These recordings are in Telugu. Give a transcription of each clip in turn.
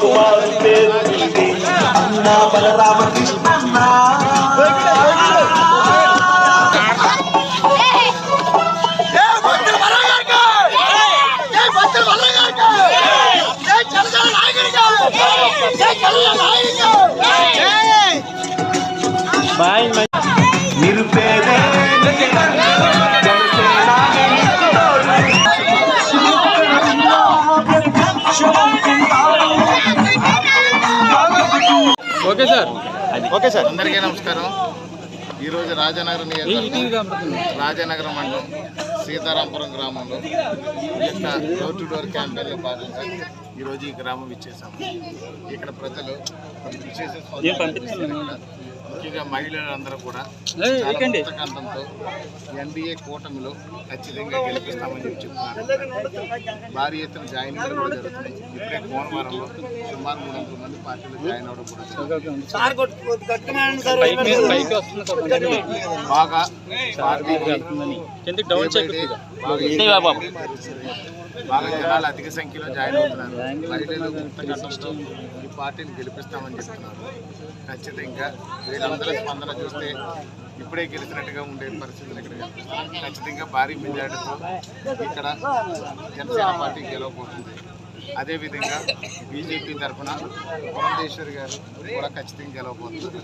కుమారుడే అన్నా బలరామకృష్ణ నిరుపేదే ఓకే సార్. అందరికీ నమస్కారం. ఈరోజు రాజనగరం నియోజకవర్గం రాజనగరం మండలం సీతారాంపురం గ్రామంలో యొక్క డోర్ టు డోర్ క్యాంపెయిన్లో భాగంగా ఈరోజు ఈ గ్రామం ఇచ్చేసాము ఇక్కడ ప్రజలు ముఖ్యంగా మహిళలందరూ కూడా పుస్తకాంతంతో ఎన్డీఏ కూటమిలో ఖచ్చితంగా గెలిపిస్తామని చెప్పి చెప్తున్నారు. భారీ ఎత్తున జాయిన్ కూడా జరుగుతుంది. ఇప్పుడే కోనవరంలో సుమారు మూడు వందల మంది పార్టీలో జాయిన్ అవ్వడం కూడా బాగా బాగా బాగా జనాలు అధిక సంఖ్యలో జాయిన్ అవుతున్నారు. మహిళలు ఈ పార్టీని గెలిపిస్తామని చెప్తున్నారు. ఖచ్చితంగా వీళ్ళందరూ స్పందన చూస్తే ఇప్పుడే గెలిచినట్టుగా ఉండే పరిస్థితులు ఇక్కడ ఖచ్చితంగా భారీ మెజార్టీతో ఇక్కడ జనసేన పార్టీ గెలవబోతుంది. అదేవిధంగా బీజేపీ తరఫున పురంధేశ్వరి గారు కూడా ఖచ్చితంగా గెలవబోతున్నారు.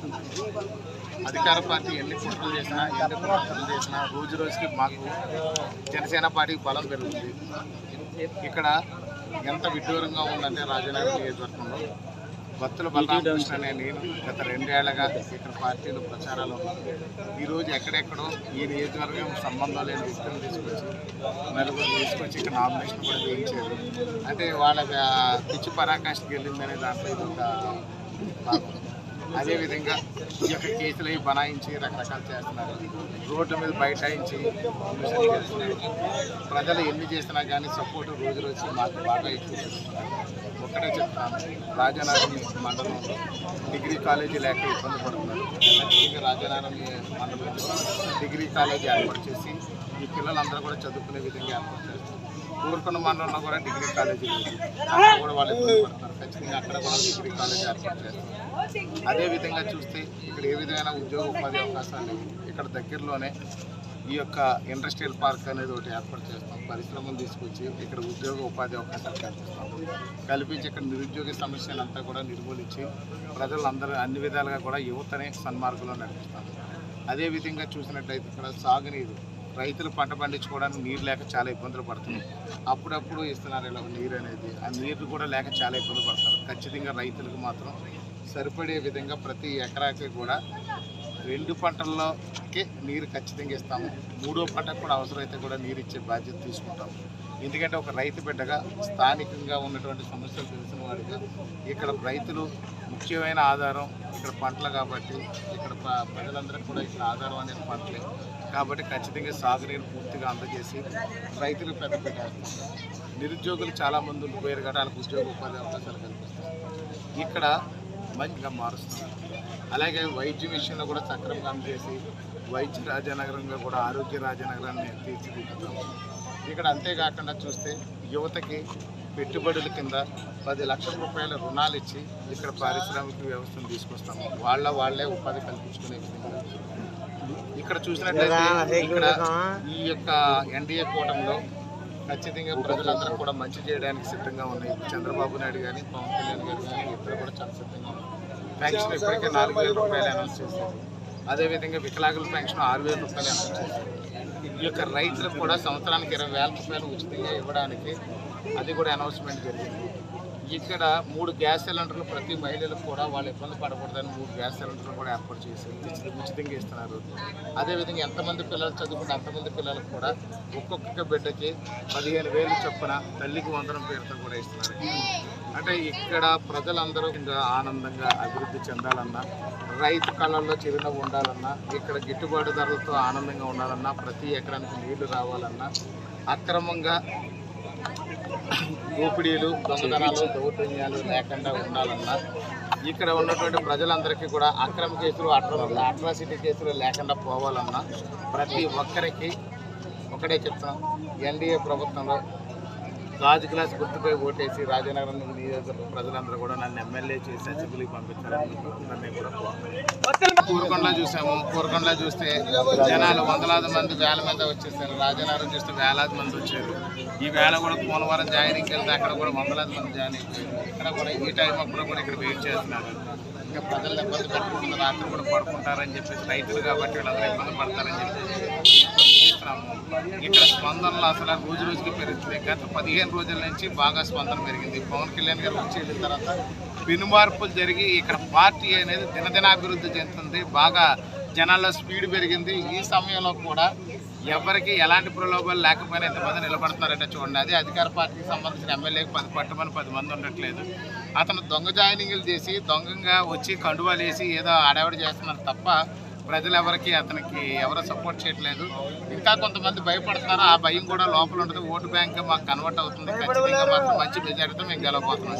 అధికార పార్టీ ఎన్ని కుట్రలు చేసినా ఎన్ని కుట్రలు చేసినా రోజు రోజుకి మాకు జనసేన పార్టీకి బలం పెరుగుతుంది. ఇక్కడ ఎంత విడ్డూరంగా ఉందంటే రాజనగరం నియోజకవర్గంలో భక్తుల బలరామకృష్ణ అనే నేను గత రెండేళ్ళగా ఇక్కడ పార్టీలు ప్రచారాలు ఉన్నాను. ఈరోజు ఎక్కడెక్కడో ఈ నియోజకవర్గం సంబంధం లేని వ్యక్తులు తీసుకొచ్చి నలుగురు తీసుకొచ్చి ఇక్కడ నామినేషన్ కూడా చేయించారు అంటే వాళ్ళ పిచ్చి పరాకాష్ఠకి వెళ్ళిందనే దాంట్లో ఇది ఒక భాగం. అదేవిధంగా ఈ యొక్క కేసులు అవి బనాయించి రకరకాలు చేస్తున్నారు. రోడ్డు మీద బైఠాయించి ప్రజలు ఎన్ని చేసినా కానీ సపోర్ట్ రోజు రోజు మాకు బాగా ఎక్కువ ఒక్కటే చెప్తాను రాజానగరం మండలం డిగ్రీ కాలేజీ లేక ఇబ్బంది పడుతున్నారు. ఖచ్చితంగా రాజానగరం మండలంలో డిగ్రీ కాలేజీ ఏర్పాటు చేసి ఈ పిల్లలందరూ కూడా చదువుకునే విధంగా ఏర్పాటు చేస్తారు ఊరుకున్న మండలంలో కూడా డిగ్రీ కాలేజీ లేదు. అక్కడ కూడా వాళ్ళు ఇబ్బంది పడుతున్నారు ఖచ్చితంగా అక్కడ కూడా డిగ్రీ కాలేజ్ ఏర్పాటు చేస్తారు. అదే విధంగా చూస్తే ఇక్కడ ఏ విధమైన ఉద్యోగ ఉపాధి అవకాశాలు లేవు. ఇక్కడ దగ్గరలోనే ఈ యొక్క ఇండస్ట్రియల్ పార్క్ అనేది ఒకటి ఏర్పాటు చేస్తాం. పరిశ్రమలు తీసుకొచ్చి ఇక్కడ ఉద్యోగ ఉపాధి అవకాశాలు కల్పిస్తాం. కల్పించి ఇక్కడ నిరుద్యోగ సమస్యను అంతా కూడా నిర్మూలించి ప్రజలందరూ అన్ని విధాలుగా కూడా యువతనే సన్మార్గంలో నడిపిస్తాం. అదే విధంగా చూసినట్లయితే ఇక్కడ సాగునీరు రైతులు పంట పండించుకోవడానికి నీరు లేక చాలా ఇబ్బందులు పడుతున్నాయి. అప్పుడప్పుడు ఇస్తున్నారు ఇలా నీరు అనేది. ఆ నీరు కూడా లేక చాలా ఇబ్బంది పడతారు ఖచ్చితంగా రైతులకు మాత్రం సరిపడే విధంగా ప్రతి ఎకరాకి కూడా రెండు పంటల్లోకి నీరు ఖచ్చితంగా ఇస్తాము. మూడో పంటకు కూడా అవసరమైతే కూడా నీరు ఇచ్చే బాధ్యత తీసుకుంటాము. ఎందుకంటే ఒక రైతు బిడ్డగా స్థానికంగా ఉన్నటువంటి సమస్యలు తెలిసిన వాడిగా ఇక్కడ రైతులు ముఖ్యమైన ఆధారం ఇక్కడ పంటలు కాబట్టి ఇక్కడ ప్రజలందరూ ప్రజలందరికీ కూడా ఇక్కడ ఆధారం అనేది పంటలే. కాబట్టి ఖచ్చితంగా సాగునీరు పూర్తిగా అందజేసి రైతులకు పెద్ద పెట్టేస్తాం నిరుద్యోగులు చాలామంది ఉండిపోయారు కాబట్టి వాళ్ళకి ఉద్యోగ ఉపాధి అవకాశాలు కల్పిస్తారు ఇక్కడ మంచిగా మారుస్తున్నారు. అలాగే వైద్య విషయంలో కూడా సక్రమంగా అందజేసి వైద్య రాజానగరంగా కూడా ఆరోగ్య రాజానగరాన్ని తీర్చిదిద్దుతాము. ఇక్కడ అంతేకాకుండా చూస్తే యువతకి పెట్టుబడుల కింద పది లక్షల రూపాయల రుణాలు ఇచ్చి ఇక్కడ పారిశ్రామిక వ్యవస్థను తీసుకొస్తాము. వాళ్ళ వాళ్ళే ఉపాధి కల్పించుకునే విధంగా. ఇక్కడ చూసినట్లయితే ఇక్కడ ఈ యొక్క ఎన్డీఏ కూటమిలో ఖచ్చితంగా ప్రజలందరూ కూడా మంచి చేయడానికి సిద్ధంగా ఉన్నాయి. చంద్రబాబు నాయుడు కానీ పవన్ కళ్యాణ్ గారు కానీ ఇద్దరు కూడా చాలా సిద్ధంగా ఉన్నారు. పెన్షన్ ఇప్పటికే నాలుగు వేల రూపాయలు అనౌన్స్ చేశారు. అదేవిధంగా వికలాంగుల పెన్షన్ ఆరు వేల రూపాయలు అనౌన్స్ చేశారు. ఈ యొక్క రైతులకు కూడా సంవత్సరానికి ఇరవై వేల రూపాయలు ఉచితంగా ఇవ్వడానికి అది కూడా అనౌన్స్మెంట్ జరిగింది. ఇక్కడ మూడు గ్యాస్ సిలిండర్లు ప్రతి మహిళలకు కూడా వాళ్ళు ఇబ్బంది పడకూడదని మూడు గ్యాస్ సిలిండర్లు కూడా ఏర్పాటు చేసి ఉచితంగా ఇస్తున్నారు. అదేవిధంగా ఎంతమంది పిల్లలు చదువుకుంటే అంతమంది పిల్లలకు కూడా ఒక్కొక్క బిడ్డకి పదిహేను వేలు చొప్పున తల్లికి వందనం పేరుతో కూడా ఇస్తున్నారు. అంటే ఇక్కడ ప్రజలందరూ ఇంకా ఆనందంగా అభివృద్ధి చెందాలన్నా రైతు కళల్లో చిరునవ్వు ఉండాలన్నా ఇక్కడ గిట్టుబాటు ధరలతో ఆనందంగా ఉండాలన్నా ప్రతి ఎకరానికి నీళ్ళు రావాలన్నా అక్రమంగా దోపిడీలు దొంగతనాలు దౌర్జన్యాలు లేకుండా ఉండాలన్నా ఇక్కడ ఉన్నటువంటి ప్రజలందరికీ కూడా అక్రమ కేసులు అట్రా అట్రాసిటీ కేసులు లేకుండా పోవాలన్నా ప్రతి ఒక్కరికి ఒకటే చెప్తున్నాం. ఎన్డీఏ ప్రభుత్వంలో గాజు గ్లాస్ గుర్తుపై ఓటేసి రాజనగరం నియోజకవర్గ ప్రజలందరూ కూడా నన్ను ఎమ్మెల్యే చేసి అతిథులకి పంపించాలని మీకు అందరినీ కూడా చూసాము. కూరకొండలో చూస్తే జనాలు వందలాది మంది వేల మీద వచ్చేసారు. రాజనగరం చూస్తే వేలాది మంది వచ్చారు. ఈ వేళ కూడా పోలవరం జాయినింగ్కి వెళ్తే అక్కడ కూడా వందలాది మంది జాయిన్ అయిపోయారు. ఇక్కడ కూడా ఈ టైం అప్పుడు కూడా ఇక్కడ వెయిట్ చేస్తున్నారు. ఇంకా ప్రజలు ఇబ్బంది పెట్టకుండా రాత్రి కూడా పడుకుంటారని చెప్పేసి రైతులు కాబట్టి వీళ్ళందరూ ఇబ్బంది పడతారని చెప్పేసి స్పందనలు అసలు రోజు రోజుకి పెరుగుతుంది గత పదిహేను రోజుల నుంచి బాగా స్పందన పెరిగింది. పవన్ కళ్యాణ్ గారు వచ్చి వెళ్ళిన తర్వాత పెనుమార్పులు జరిగి ఇక్కడ పార్టీ అనేది దినదినాభివృద్ధి చెందుతుంది. బాగా జనాల్లో స్పీడ్ పెరిగింది. ఈ సమయంలో కూడా ఎవరికి ఎలాంటి ప్రలోభాలు లేకపోయినా ఇంతమంది నిలబడుతున్నారంటే చూడండి. అదే అధికార పార్టీకి సంబంధించిన ఎమ్మెల్యేకి పది పట్టమని పది మంది ఉండట్లేదు. అతను దొంగ జాయినింగ్లు చేసి దొంగగా వచ్చి కండువాలు వేసి ఏదో ఆడావిడి చేస్తున్నారు తప్ప ప్రజలు ఎవరికి అతనికి ఎవరు సపోర్ట్ చేయట్లేదు. ఇంకా కొంతమంది భయపడుతున్నారు. ఆ భయం కూడా లోపల ఉంటుంది. ఓటు బ్యాంక్ మాకు కన్వర్ట్ అవుతుంది. ఖచ్చితంగా మాత్రం మంచి మెజారిటీతో మేము గెలవబోతున్నాం.